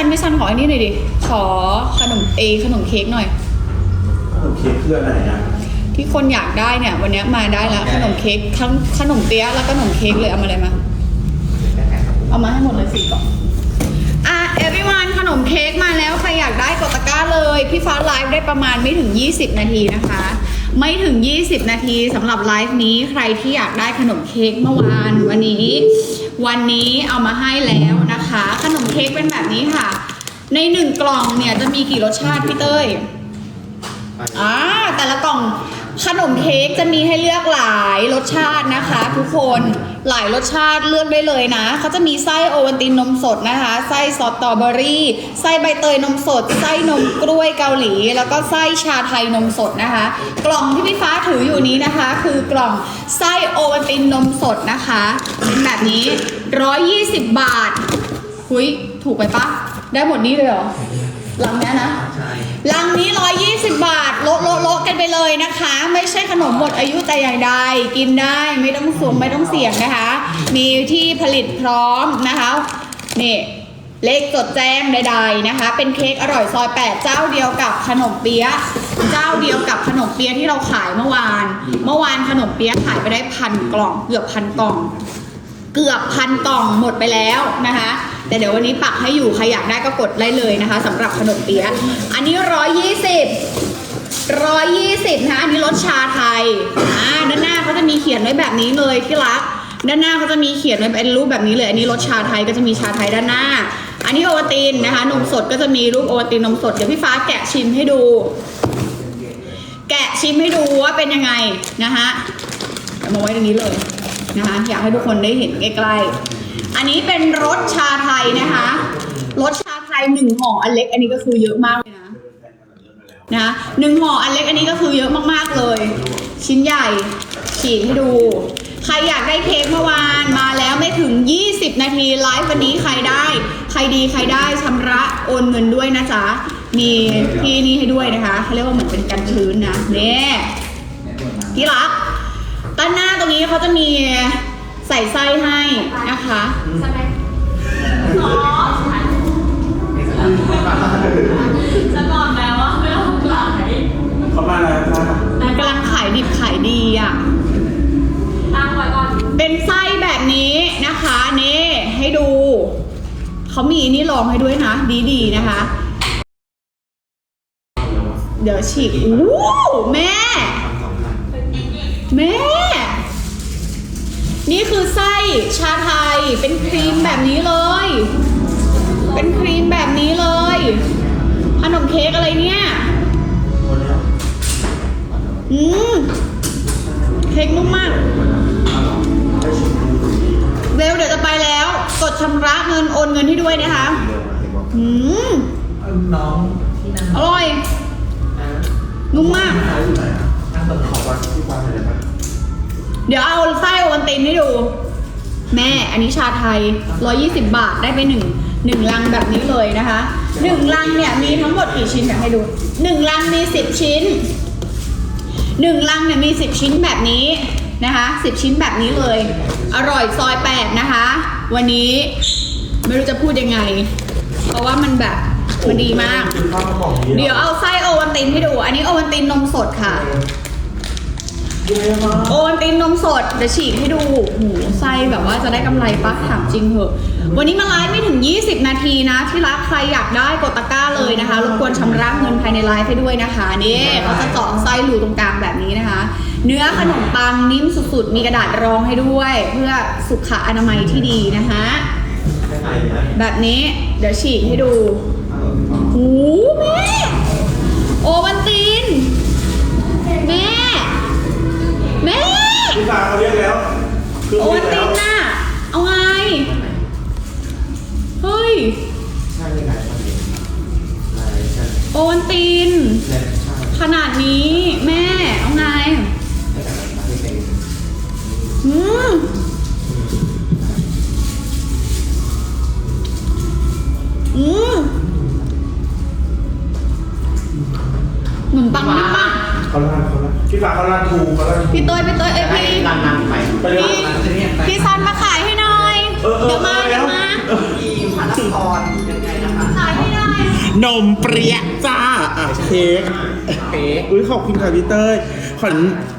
ซันพี่ซันขออันนี้หน่อยดิ ขอขนมเอขนมเค้กหน่อย ขนมเค้กคืออะไรอะที่คนอยากได้เนี่ย วันนี้มาได้แล้วขนมเค้กทั้งขนมเปี๊ยะแล้วก็ขนมเค้กเลยเอามาเลยมา เอามาให้หมดเลยสี่กล่องอะเอวิวันขนมเค้กมาแล้วใครอยากได้กดตะกร้าเลย พี่ฟ้าไลฟ์ได้ประมาณไม่ถึง 20 นาทีนะคะ ไม่ถึง 20 นาทีสำหรับไลฟ์นี้ใครที่อยากได้ขนมเค้กเมื่อวาน วันนี้ วันนี้เอามาให้แล้วนะคะขนมเค้กเป็นแบบนี้ค่ะ ในหนึ่งกล่องเนี่ยจะมีกี่รสชาติพี่เต้ยอ่าแต่ละกล่องขนมเค้กจะมีให้เลือกหลายรสชาตินะคะ ทุกคนหลายรสชาติเลือกได้เลยนะเขาจะมีไส้โอวัลตินนมสดนะคะไส้สตรอเบอรี่ไส้ใบเตยนมสด ไส้นมกล้วยเกาหลี แล้วก็ไส้ชาไทยนมสดนะคะ กล่องที่พี่ฟ้าถืออยู่นี้นะคะ คือกล่องไส้โอวัลตินนมสดนะคะเป็นแบบนี้ 120 บาท หุยถูกไปปะได้หมดนี้เลยเหรอลังเนี้ยนะลังนี้ 120 บาท โละโละโละกันไปเลยนะคะ ไม่ใช่ขนมหมดอายุแต่อย่างใด กินได้ไม่ต้องสวมไม่ต้องเสี่ยงนะคะ มีที่ผลิตพร้อมนะคะนี่เลขจดแจ้งใดๆนะคะ เป็นเค้กอร่อยซอย 8 เจ้าเดียวกับขนมเปี๊ยะ เจ้าเดียวกับขนมเปี๊ยะที่เราขายเมื่อวาน เมื่อวานขนมเปี๊ยะขายไปได้พันกล่อง เกือบพันกล่อง เกือบพันกล่องหมดไปแล้วนะคะ แต่เดี๋ยววันนี้ปักให้อยู่ใครอยากได้ก็กดได้เลยนะคะสำหรับขนมเปี๊ยะอันนี้ร้อยยี่สิบร้อยยี่สิบนะคะอันนี้รสชาไทยอ่าด้านหน้าเขาจะมีเขียนไว้แบบนี้เลยที่รัก ด้านหน้าเขาจะมีเขียนไว้เป็นรูปแบบนี้เลย อันนี้รสชาไทยก็จะมีชาไทยด้านหน้า อันนี้โอวัลตินนะคะนมสดก็จะมีรูปโอวัลตินนมสดเดี๋ยวพี่ฟ้าแกะชิมให้ดู แกะชิมให้ดูว่าเป็นยังไงนะคะเอามาไว้ตรงนี้เลยนะคะอยากให้ทุกคนได้เห็นใกล้ๆ อันนี้เป็นรสชาไทยนะคะ รสชาไทยหนึ่งห่ออันเล็ก อันนี้ก็คือเยอะมากเลยนะนะหนึ่งห่ออันเล็กอันนี้ก็คือเยอะมากๆเลย ชิ้นใหญ่ฉีดให้ดู ใครอยากได้เค้กเมื่อวานมาแล้วไม่ถึง 20 นาทีไลฟ์วันนี้ใครได้ ใครดีใครได้ชำระโอนเงินด้วยนะจ๊ะมีพี่นี่ให้ด้วยนะคะเขาเรียกว่าเหมือนเป็นกันชื้นนะเนี่ยที่รักด้านหน้าตรงนี้เขาจะมี ใส่ไส้ให้นะคะฉันบอกแล้วว่าไม่ต้องหลายเขามาแล้วจ้ากำลังขายดิบขายดีอะ ตั้งไว้ก่อน เป็นไส้แบบนี้นะคะนี่ให้ดู เขามีนี่รองให้ด้วยนะ ดีๆนะคะ เดี๋ยวฉีกอู้แม่ แม่ นี่คือไส้ชาไทยเป็นครีมแบบนี้เลย เป็นครีมแบบนี้เลยขนมเค้กอะไรเนี่ยอืมเค้กนุ่มมาก เร็วเดี๋ยวจะไปแล้ว กดชำระเงินโอนเงินให้ด้วยนะคะอืมน้องที่นั่งอร่อย นุ่มมากนั่งบนเขาวัดที่วัดอะไรบ้าง เดี๋ยวเอาไส้โอวัลตินให้ดู แม่อันนี้ชาไทย 120 บาทได้ไปหนึ่งหนึ่งลังแบบนี้เลยนะคะหนึ่งลังเนี่ยมีทั้งหมดกี่ชิ้นอยากให้ดูหนึ่งลังมี10ชิ้นหนึ่งลังเนี่ยมี10ชิ้นแบบนี้นะคะ10ชิ้นแบบนี้เลย อร่อยซอยแปดนะคะ วันนี้ไม่รู้จะพูดยังไง เพราะว่ามันแบบมันดีมากคือข้าวกระป๋องนี้เดี๋ยวเอาไส้โอวัลตินให้ดู อันนี้โอวัลตินนมสดค่ะเยอะมาก โอวัลตินนมสด เดี๋ยวฉีกให้ดูหูไส้แบบว่าจะได้กำไรปะถามจริงเหอะ วันนี้มาไลฟ์ไม่ถึง 20 นาทีนะ ที่รักใครอยากได้กดตะกร้าเลยนะคะ รบกวนชำระเงินภายในไลฟ์ให้ด้วยนะคะนี่เขาจะเจาะไส้รูตรงกลางแบบนี้นะคะ เนื้อขนมปังนิ่มสุดๆ มีกระดาษรองให้ด้วย เพื่อสุขอนามัยที่ดีนะคะ แบบนี้เดี๋ยวฉีกให้ดูหูแม่โอวัลติ เฮ้ยใช่ไม่ไงใช่ใช่ใช่โอวัลตินใช่ใช่ขนาดนี้แม่เอาไงไม่แต่มันไม่เป็นอืมอืมขนมปังนิ่มมากเขาลาดเขาลาดพี่ฟ้าเขาลาดทูเขาลาดทูพี่เต้ยพี่เต้ยเอ้ยพี่นั่งนั่งไป ไปเลยพี่ซันมาขายให้หน่อย เออเออเดี๋ยวมาเออนยังไงนะคะนมเปรี้ยจ้าอะเค้กเค้กอุ้ยขอบคุณค่ะพี่เต้ยขอน